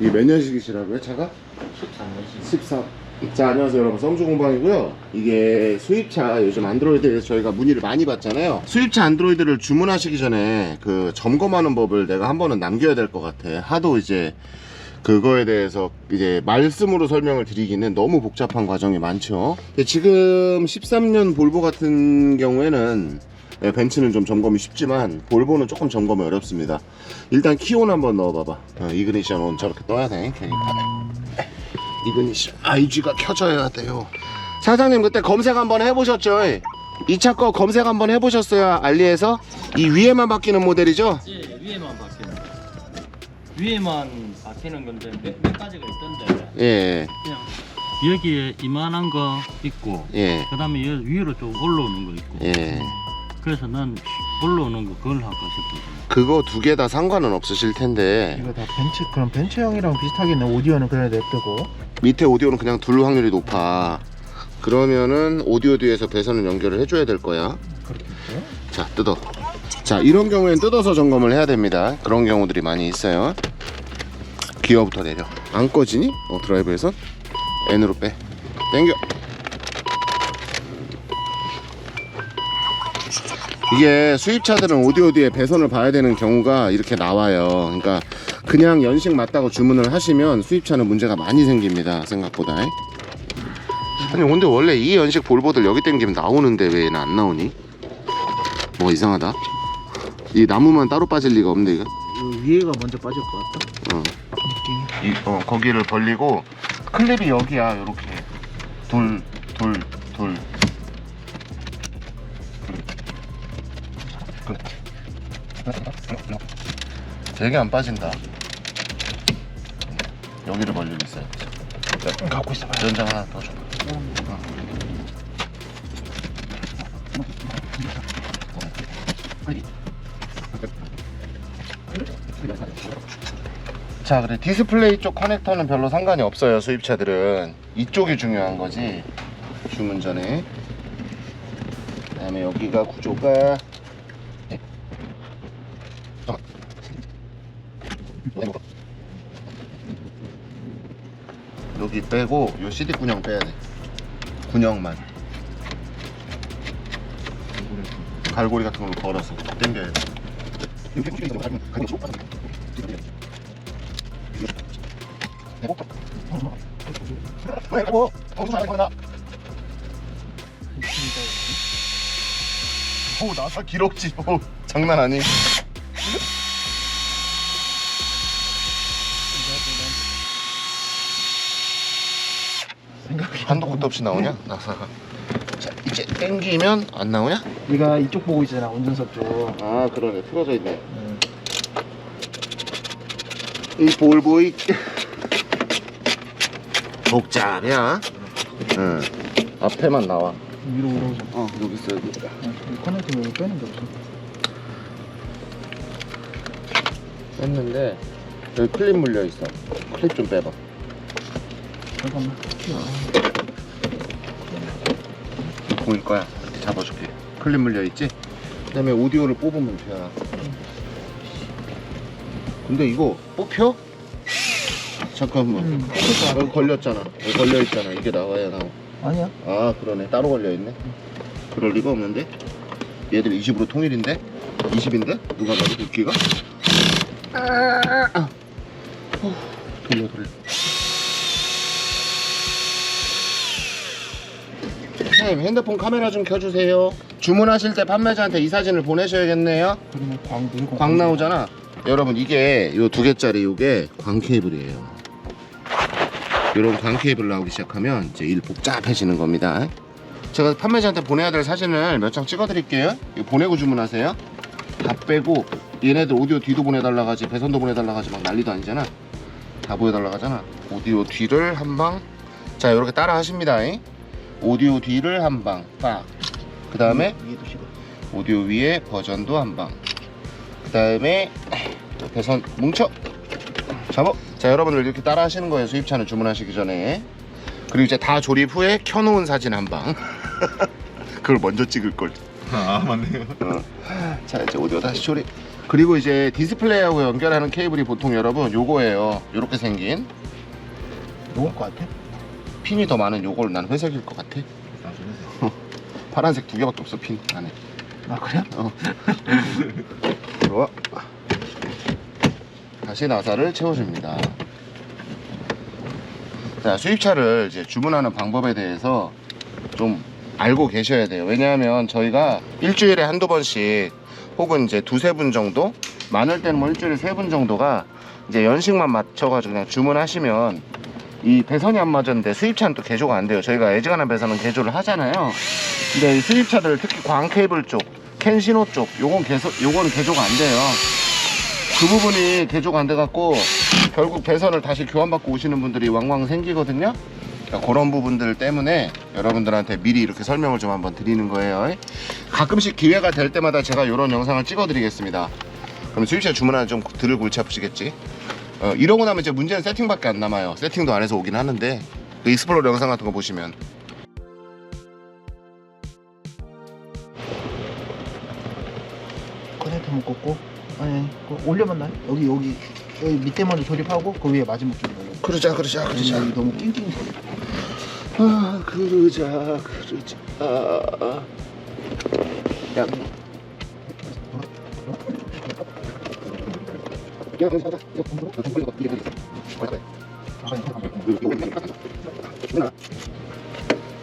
이게 몇 년식이시라고요, 차가? 13년씩 14. 자, 안녕하세요, 여러분. 썸주 공방이고요. 이게 수입차 요즘 안드로이드에서 저희가 문의를 많이 받잖아요. 수입차 안드로이드를 주문하시기 전에 그 점검하는 법을 내가 한 번은 남겨야 될 것 같아. 하도 이제 그거에 대해서 이제 말씀으로 설명을 드리기는 너무 복잡한 과정이 많죠. 근데 지금 13년 볼보 같은 경우에는 예, 벤츠는 좀 점검이 쉽지만 볼보는 조금 점검이 어렵습니다. 일단 키온 한번 넣어봐봐. 어, 이그니션 온 저렇게 떠야 돼. 계기판에. 이그니션 IG가 켜져야 돼요. 사장님 그때 검색 한번 해보셨죠? 이차거 검색 한번 해보셨어요? 알리에서? 이 위에만 바뀌는 모델이죠? 예, 위에만 바뀌는 거. 위에만 바뀌는 건데 몇, 몇 가지가 있던데 예, 그냥 여기에 이만한 거 있고 예, 그 다음에 위로 좀 올라오는 거 있고 예. 그래서 난 올라오는 거 그걸 할까 싶어서 그거 두 개 다 상관은 없으실 텐데 이거 다 벤츠 그럼 벤츠형이랑 비슷하겠네 오디오는 그냥 냅두고 밑에 오디오는 그냥 둘 확률이 높아. 그러면은 오디오 뒤에서 배선을 연결을 해줘야 될 거야. 그렇겠죠 자, 뜯어. 자, 이런 경우엔 뜯어서 점검을 해야 됩니다. 그런 경우들이 많이 있어요. 기어부터 내려. 안 꺼지니? 어, 드라이브에서 N으로 빼. 당겨. 이게 수입차들은 오디오 뒤에 배선을 봐야 되는 경우가 이렇게 나와요. 그러니까 그냥 연식 맞다고 주문을 하시면 수입차는 문제가 많이 생깁니다. 생각보다. 아니 근데 원래 이 연식 볼보들 여기 당기면 나오는데 왜 얘는 안 나오니? 뭐가 이상하다. 이 나무만 따로 빠질 리가 없네 이거. 이 위에가 먼저 빠질 것 같다 어. 이, 어, 거기를 벌리고 클립이 여기야 요렇게 돌, 돌, 되게 안 빠진다. 여기를 벌리고 있어요. 갖고 있어봐 연장 하나 더 줘. 자 그래. 디스플레이 쪽 커넥터는 별로 상관이 없어요 수입차들은. 이쪽이 중요한 거지. 주문 전에. 그 다음에 여기가 구조가. 여기 빼고 요 CD 군형 빼야 돼. 군형만. 갈고리 같은 걸로 걸어서 당겨야 돼. 오 나 사 기록지 오 장난 아니 한도 끝도 없이 나오냐? 나사가 자 이제 당기면 안 나오냐? 네가 이쪽 보고 있잖아 운전석 쪽. 아 그러네. 틀어져 있네. 음. 이 볼보이. 복잡이야. 응. 앞에만 나와. 위로 올라오죠 어 여기 있어 여기. 이 커넥터 여기 빼는 게 없어? 뺐는데 여기 클립 물려 있어. 클립 좀 빼봐. 잠깐만 보일 거야. 이렇게 잡아줄게. 클립 물려 있지? 그 다음에 오디오를 뽑으면 돼 근데 이거 뽑혀? 잠깐만. 음, 여기 걸렸잖아. 여기 걸려 있잖아. 이게 나와야 나와. 아니야. 아 그러네. 따로 걸려 있네. 그럴 리가 없는데? 얘들 20으로 통일인데? 20인데? 누가 봐도 굵기가? 아, 어, 돌려 돌려 선생님 핸드폰 카메라 좀 켜주세요. 주문하실 때 판매자한테 이 사진을 보내셔야겠네요. 광 나오잖아. 여러분 이게 요 두 개짜리 요게 광 케이블이에요. 이런 광 케이블 나오기 시작하면 이제 일 복잡해지는 겁니다. 제가 판매자한테 보내야 될 사진을 몇 장 찍어 드릴게요. 보내고 주문하세요. 다 빼고 얘네들 오디오 뒤도 보내달라 하지 배선도 보내달라 하지 막 난리도 아니잖아. 다 보여달라 하잖아. 오디오 뒤를 한방 자 이렇게 따라 하십니다 오디오 뒤를 한 방 빡 그 다음에 위에도 씹어 오디오 위에 버전도 한 방. 그 다음에 배선 뭉쳐. 잡아. 자 여러분들 이렇게 따라 하시는 거예요. 수입차는 주문하시기 전에. 그리고 이제 다 조립 후에 켜놓은 사진 한 방. 그걸 먼저 찍을 걸. 아 맞네요. 자 이제 오디오 다시 조립. 그리고 이제 디스플레이하고 연결하는 케이블이 보통 여러분 요거예요 요렇게 생긴 것 같아? 핀이 더 많은 요걸 난 회색일 것 같아. 아 그래? 파란색 두 개밖에 없어 핀 안에. 아 그래? 들어와. 다시 나사를 채워줍니다. 자 수입차를 이제 주문하는 방법에 대해서 좀 알고 계셔야 돼요. 왜냐하면 저희가 일주일에 한두 번씩 혹은 이제 두세 분 정도 많을 때는 뭐 일주일에 세 분 정도가 이제 연식만 맞춰가지고 그냥 주문하시면 이 배선이 안 맞았는데 수입차는 또 개조가 안 돼요. 저희가 애지간한 배선은 개조를 하잖아요. 근데 이 수입차들 특히 광 케이블 쪽 캔시노 쪽 요건 개so, 요건 개조가 안 돼요. 그 부분이 개조가 안 돼 갖고 결국 배선을 다시 교환받고 오시는 분들이 왕왕 생기거든요. 그러니까 그런 부분들 때문에 여러분들한테 미리 이렇게 설명을 좀 한번 드리는 거예요. 가끔씩 기회가 될 때마다 제가 이런 영상을 찍어 드리겠습니다. 그럼 수입차 주문하는 좀 들을 골치 아프시겠지 어, 이러고 나면 이제 문제는 세팅밖에 안 남아요. 세팅도 안 해서 오긴 하는데 그 익스플로러 영상 같은 거 보시면. 커넥터 묶었고 아니 아니 그거 올려만 나 여기 여기 여기 밑에 먼저 조립하고 그 위에 마지막 조립 올려 그러자 그러자 그러자. 여기 너무 낑낑 거려. 아 그러자 그러자. 아, 야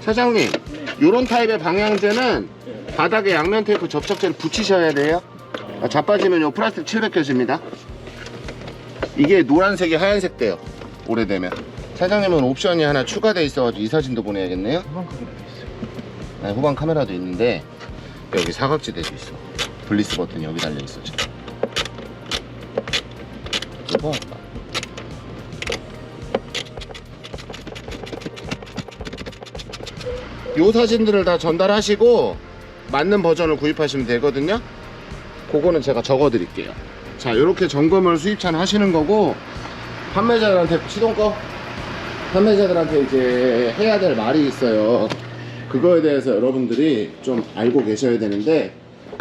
사장님, 요런 타입의 방향제는 바닥에 양면 테이프 접착제를 붙이셔야 돼요. 아, 자빠지면 요 플라스틱 700켜집니다. 이게 노란색이 하얀색 돼요. 오래되면. 사장님은 옵션이 하나 추가돼 있어가지고 이 사진도 보내야겠네요. 후방 크기로 돼 있어 네, 후방 카메라도 있는데 여기 사각지대도 있어. 블리스 버튼이 여기 달려 있어 지금. 이거 요 사진들을 다 전달하시고 맞는 버전을 구입하시면 되거든요. 그거는 제가 적어 드릴게요. 자, 이렇게 점검을 수입차는 하시는 거고 판매자들한테 시동 꺼. 판매자들한테 이제 해야 될 말이 있어요. 그거에 대해서 여러분들이 좀 알고 계셔야 되는데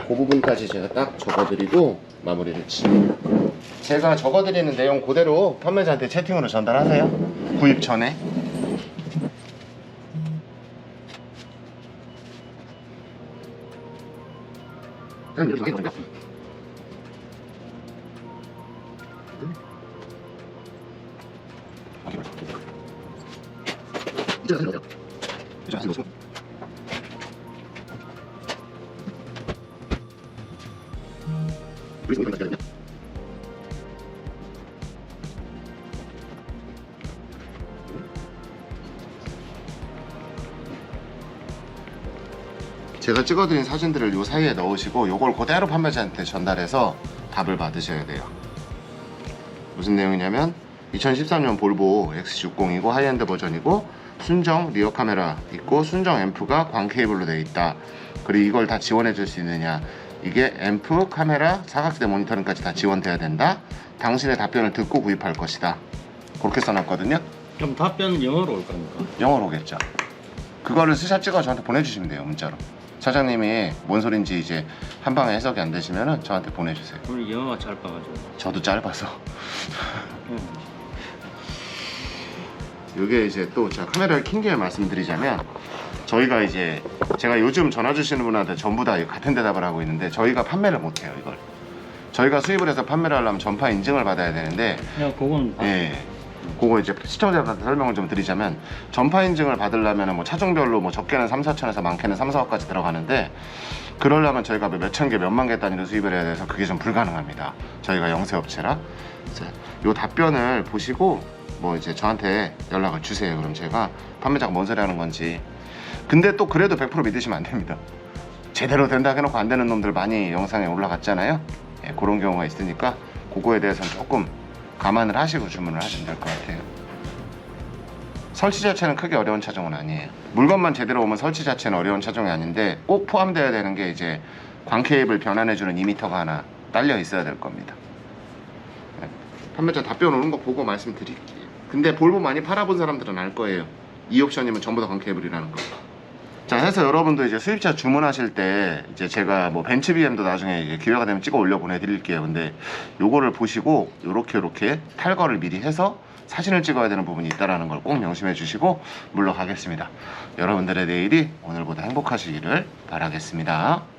그 부분까지 제가 딱 적어드리고 마무리를 지금 제가 적어드리는 내용 그대로 판매자한테 채팅으로 전달하세요. 구입 전에. 제가 찍어드린 사진들을 요 사이에 넣으시고 요걸 그대로 판매자한테 전달해서 답을 받으셔야 돼요. 무슨 내용이냐면 2013년 볼보 X60이고 하이엔드 버전이고 순정 리어 카메라 있고 순정 앰프가 광 케이블로 되어 있다. 그리고 이걸 다 지원해 줄 수 있느냐? 이게 앰프, 카메라, 사각지대 모니터링까지 다 지원돼야 된다. 당신의 답변을 듣고 구입할 것이다. 그렇게 써놨거든요. 그럼 답변 영어로 올 겁니까? 영어로 오겠죠. 그거를 스샷 찍어 저한테 보내주시면 돼요 문자로. 사장님이 뭔 소린지 이제 한 방에 해석이 안 되시면은 저한테 보내주세요. 오늘 영어가 짧아가지고. 저도 짧아서. 음. 이게 이제 또 제가 카메라를 킨 김에 말씀드리자면 저희가 이제 제가 요즘 전화 주시는 분한테 전부 다 같은 대답을 하고 있는데 저희가 판매를 못해요 이걸. 저희가 수입을 해서 판매를 하려면 전파 인증을 받아야 되는데 그냥 그건 아, 예. 그거 이제 시청자분한테 설명을 좀 드리자면 전파 인증을 받으려면 뭐 차종별로 뭐 적게는 3, 4천에서 많게는 3, 4억까지 들어가는데 그러려면 저희가 뭐 몇천 개, 몇만 개 단위로 수입을 해야 돼서 그게 좀 불가능합니다. 저희가 영세 업체라. 자, 요 답변을 보시고 뭐 이제 저한테 연락을 주세요. 그럼 제가 판매자가 뭔 소리 하는 건지. 근데 또 그래도 100% 믿으시면 안 됩니다. 제대로 된다 해놓고 안 되는 놈들 많이 영상에 올라갔잖아요. 예, 그런 경우가 있으니까 그거에 대해서는 조금 감안을 하시고 주문을 하시면 될 것 같아요. 설치 자체는 크게 어려운 차종은 아니에요. 물건만 제대로 오면 설치 자체는 어려운 차종이 아닌데 꼭 포함되어야 되는 게 이제 광 케이블 변환해주는 2미터가 하나 딸려 있어야 될 겁니다. 네. 판매자 답변 오는 거 보고 말씀드릴게요. 근데 볼보 많이 팔아본 사람들은 알 거예요. 이 옵션이면 전부 다 광 케이블이라는 거. 자 해서 여러분도 이제 수입차 주문하실 때 이제 제가 뭐 벤츠 BM도 나중에 기회가 되면 찍어 올려 보내드릴게요. 근데 요거를 보시고 요렇게 요렇게 탈거를 미리 해서 사진을 찍어야 되는 부분이 있다라는 걸 꼭 명심해 주시고 물러가겠습니다. 여러분들의 내일이 오늘보다 행복하시기를 바라겠습니다.